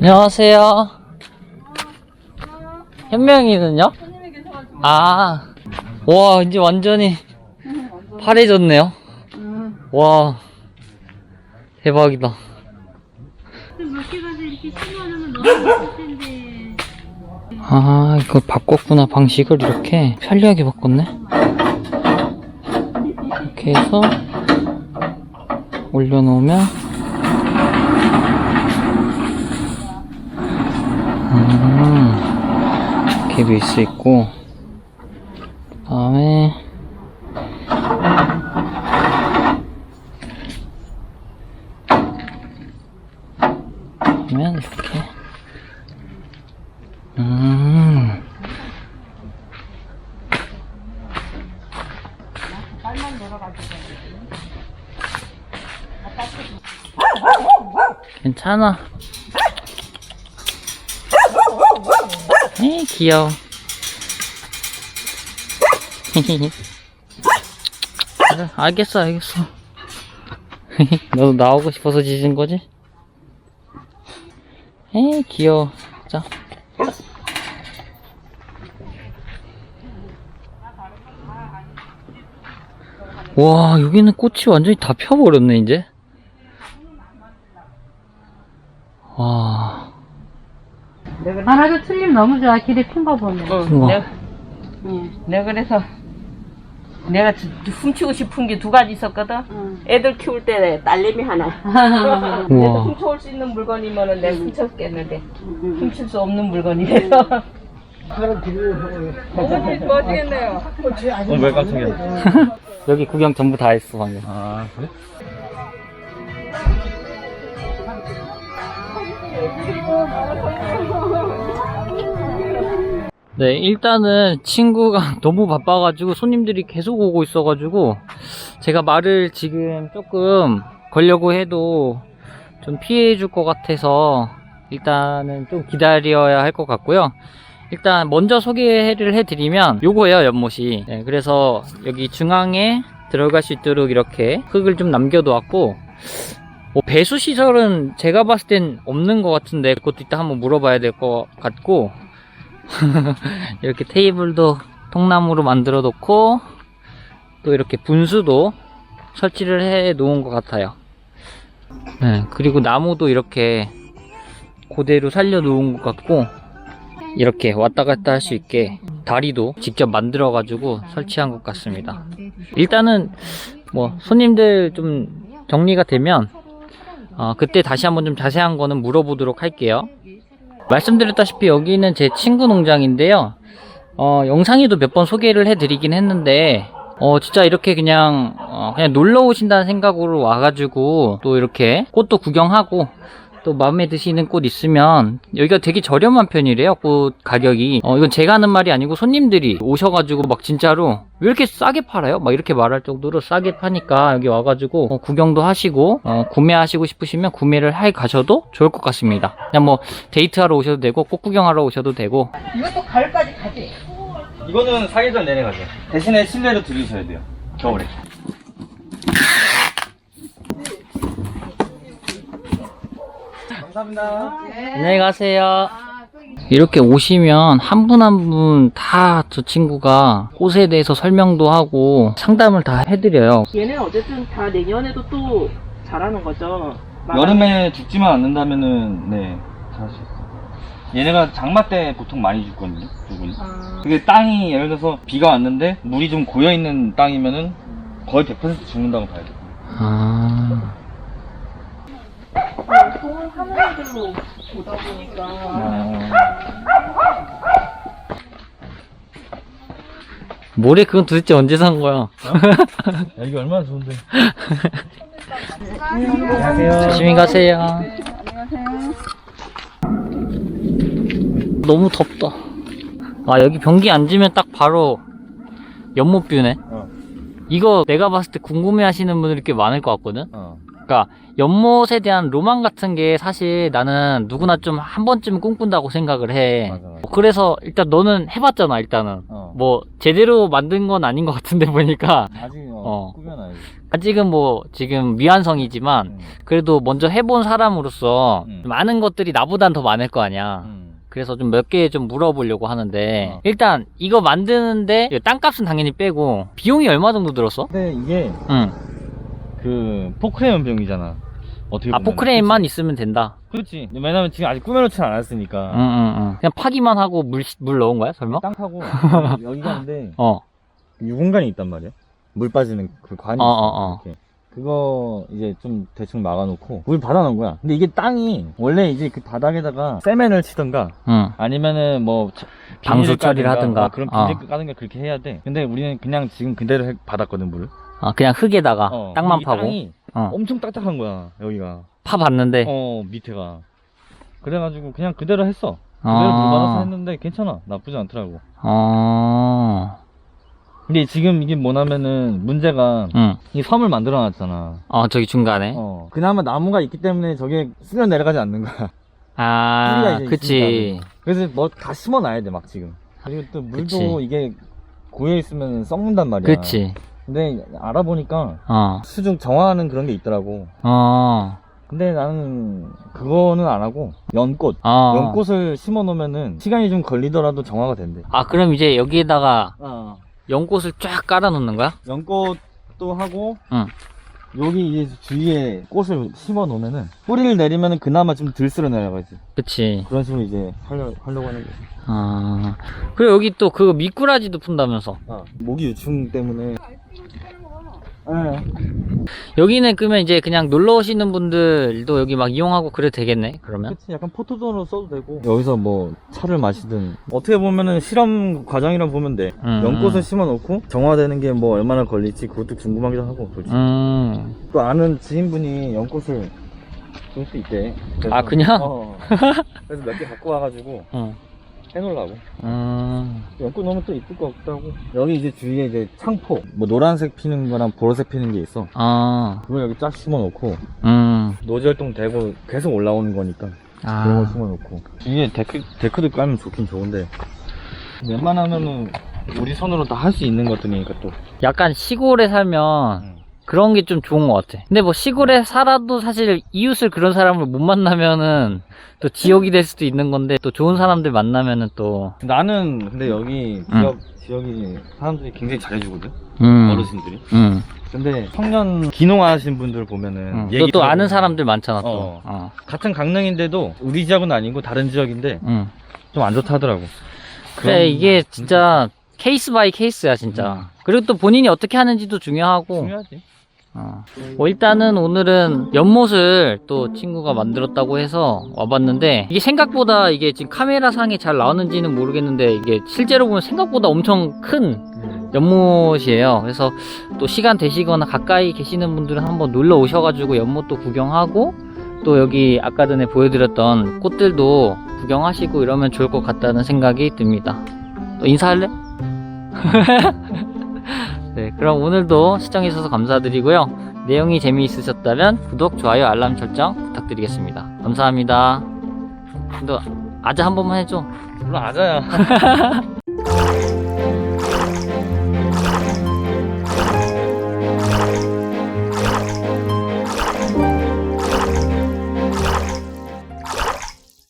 안녕하세요. 현명이는요? 아, 와, 이제 완전히 파래졌네요. 와, 대박이다. 몇개 가서 이렇게 심어놓으면 너무 좋을 텐데. 아, 이거 바꿨구나. 방식을 이렇게 편리하게 바꿨네. 이렇게 해서 올려놓으면 베이스 있고 그 다음에 그러면 이렇게 음. 괜찮아. 에이, 귀여워. 그래, 알겠어, 알겠어. 너도 나오고 싶어서 짖은 거지? 에이, 귀여워. 자. 와, 여기는 꽃이 완전히 다 펴버렸네, 이제. 와, 하나도 틀림 너무 좋아. 길에 핀 거 보면. 어, 우와. 내가, 내가 그래서 내가 주- 훔치고 싶은 게 두 가지 있었거든. 애들 키울 때 딸내미 하나. 애들 우와. 훔쳐올 수 있는 물건이면은 내가 훔쳤겠는데 훔칠 수 없는 물건이라서. 너무 멋지겠네요. 오늘 왜 깜짝이야? 여기 구경 전부 다 했어, 방금. 아, 그래? 네, 일단은 친구가 너무 바빠가지고 손님들이 계속 오고 있어가지고 제가 말을 지금 조금 걸려고 해도 좀 피해 줄 것 같아서 일단은 좀 기다려야 할 것 같고요. 일단 먼저 소개를 해드리면 요거예요, 연못이. 네, 그래서 여기 중앙에 들어갈 수 있도록 이렇게 흙을 좀 남겨놓았고 뭐 배수 시설은 제가 봤을 땐 없는 것 같은데 그것도 이따 한번 물어봐야 될 것 같고 이렇게 테이블도 통나무로 만들어 놓고 또 이렇게 분수도 설치를 해 놓은 것 같아요. 네, 그리고 나무도 이렇게 그대로 살려 놓은 것 같고 이렇게 왔다 갔다 할 수 있게 다리도 직접 만들어 가지고 설치한 것 같습니다. 일단은 뭐 손님들 좀 정리가 되면 어, 그때 다시 한번 좀 자세한 거는 물어보도록 할게요. 말씀드렸다시피 여기는 제 친구 농장인데요. 어, 영상에도 몇 번 소개를 해드리긴 했는데, 어, 진짜 이렇게 그냥, 어, 그냥 놀러 오신다는 생각으로 와가지고, 또 이렇게 꽃도 구경하고, 또 마음에 드시는 꽃 있으면, 여기가 되게 저렴한 편이래요, 꽃 가격이. 어, 이건 제가 하는 말이 아니고 손님들이 오셔가지고 막 진짜로, 왜 이렇게 싸게 팔아요? 막 이렇게 말할 정도로 싸게 파니까 여기 와가지고, 어, 구경도 하시고, 어, 구매하시고 싶으시면 구매를 해 가셔도 좋을 것 같습니다. 그냥 뭐, 데이트하러 오셔도 되고, 꽃 구경하러 오셔도 되고, 이것도 가을까지 가지. 이거는 사계절 내내 가죠. 대신에 실내로 들이셔야 돼요. 겨울에. 감사합니다. 안녕히 가세요. 이렇게 오시면 한 분 한 분 다 저 친구가 꽃에 대해서 설명도 하고 상담을 다 해드려요. 얘는 어쨌든 다 내년에도 또 자라는 거죠. 여름에 죽지만 않는다면은, 네, 잘할 수 있어요. 얘네가 장마 때 보통 많이 죽거든요, 죽은. 아, 그게 땅이 예를 들어서 비가 왔는데 물이 좀 고여 있는 땅이면은 거의 100% 죽는다고 봐야 돼요. 아, 애들로 보다 보니까 어, 모래 그건 도대체 언제 산 거야? 야, 이게 얼마나 좋은데. 안녕하세요. 조심히 가세요. 너무 덥다. 아, 여기 변기 앉으면 딱 바로 연못뷰네. 어, 이거 내가 봤을 때 궁금해 하시는 분들이 꽤 많을 것 같거든? 어. 그러니까 연못에 대한 로망 같은 게 사실 나는 누구나 좀 한 번쯤 꿈꾼다고 생각을 해. 맞아, 맞아. 그래서 일단 너는 해봤잖아 일단은. 어. 뭐 제대로 만든 건 아닌 것 같은데 보니까. 아직, 어, 어. 꾸며놔야지. 아직은 뭐 지금 미완성이지만 음. 그래도 먼저 해본 사람으로서 음. 많은 것들이 나보단 더 많을 거 아니야. 음. 그래서 좀 몇 개 좀 물어보려고 하는데 어. 일단 이거 만드는데 이거 땅값은 당연히 빼고 비용이 얼마 정도 들었어? 근데 이게 응. 그 포크레인 병이잖아. 어떻게 아 보면. 포크레인만 있으면 된다. 그렇지. 왜냐면 지금 아직 꾸며놓진 않았으니까. 응, 응, 응. 그냥 파기만 하고 물, 물 넣은 거야, 설마? 땅 파고 여기가 근데 어, 유공간이 있단 말이야. 물 빠지는 그 관이 어, 있어. 어, 어. 이렇게. 그거 이제 좀 대충 막아놓고 물 받아놓은 거야. 근데 이게 땅이 원래 이제 그 바닥에다가 세멘을 치던가 응. 아니면은 뭐 차- 방수 비닐을 처리를 까든가, 하든가. 어, 그런 어. 비닐 까든가 그렇게 해야 돼. 근데 우리는 그냥 지금 그대로 해- 받았거든 물을. 아, 그냥 흙에다가 어, 땅만 이 파고. 땅이 어. 엄청 딱딱한 거야 여기가. 파 봤는데. 어 밑에가. 그래가지고 그냥 그대로 했어. 그대로 아. 물 받아서 했는데 괜찮아. 나쁘지 않더라고. 어. 근데 지금 이게 뭐냐면은 문제가 응. 이 섬을 만들어 놨잖아. 어, 저기 중간에. 어. 그나마 나무가 있기 때문에 저게 쓸려 내려가지 않는 거야. 아, 뿌리가 이제 그치. 그래서 뭐 다 심어 놔야 돼, 막 지금. 그리고 또 물도 그치. 이게 고여 있으면 썩는단 말이야. 그치. 근데 알아보니까 어. 수중 정화하는 그런 게 있더라고. 어. 근데 나는 그거는 안 하고 연꽃. 어. 연꽃을 심어 놓으면은 시간이 좀 걸리더라도 정화가 된대. 아, 그럼 이제 여기에다가 어. 연꽃을 쫙 깔아 놓는 거야? 연꽃도 하고 응. 여기 이제 주위에 꽃을 심어 놓으면은 뿌리를 내리면은 그나마 좀덜 쓸어 내려가지. 그치. 그런 식으로 이제 하려, 하려고 하는 거지. 아. 그리고 여기 또 그거 미꾸라지도 푼다면서. 아, 모기 유충 때문에. 예. 여기는 그러면 이제 그냥 놀러 오시는 분들도 여기 막 이용하고 그래도 되겠네, 그러면? 그치, 약간 포토존으로 써도 되고. 여기서 뭐 차를 마시든. 어떻게 보면은 실험 과정이라 보면 돼. 음, 연꽃을 음. 심어 놓고 정화되는 게 뭐 얼마나 걸릴지 그것도 궁금하기도 하고. 솔직히. 음. 또 아는 지인분이 연꽃을 줄 수 있대. 그래서- 아, 그냥? 어. 그래서 몇 개 갖고 와가지고 어. 해놓으려고. 음. 연꽃 넣으면 또 이쁠 것 같기도 하고. 여기 이제 주위에 이제 창포. 뭐 노란색 피는 거랑 보라색 피는 게 있어. 아. 그걸 여기 쫙 심어 놓고. 음. 노지 활동 되고 계속 올라오는 거니까. 그런 아. 거 심어 놓고. 위에 데크, 데크도 깔면 좋긴 좋은데. 웬만하면은 우리 손으로 다 할 수 있는 것들이니까 또. 약간 시골에 살면 음. 그런 게 좀 좋은 것 같아. 근데 뭐 시골에 살아도 사실 이웃을 그런 사람을 못 만나면은 또 지옥이 될 수도 있는 건데 또 좋은 사람들 만나면은 또. 나는 근데 여기 지역, 지역이 사람들이 굉장히 잘해주거든. 음. 어르신들이. 음. 근데 청년 기농하신 분들 보면은 음. 얘기 또, 또 아는 사람들 많잖아, 또. 어. 어. 같은 강릉인데도 우리 지역은 아니고 다른 지역인데 음. 좀안 좋다더라고. 그래, 이게 진짜 케이스 바이 케이스야, 진짜. 음. 그리고 또 본인이 어떻게 하는지도 중요하고. 중요하지. 어. 뭐 일단은 오늘은 연못을 또 친구가 만들었다고 해서 와봤는데 이게 생각보다 이게 지금 카메라 상에 잘 나오는지는 모르겠는데 이게 실제로 보면 생각보다 엄청 큰 연못이에요. 그래서 또 시간 되시거나 가까이 계시는 분들은 한번 놀러 오셔가지고 연못도 구경하고 또 여기 아까 전에 보여드렸던 꽃들도 구경하시고 이러면 좋을 것 같다는 생각이 듭니다. 또 인사할래? 네, 그럼 오늘도 시청해주셔서 감사드리고요. 내용이 재미있으셨다면 구독, 좋아요, 알람 설정 부탁드리겠습니다. 감사합니다. 너 아자 한 번만 해줘. 물론 아자야.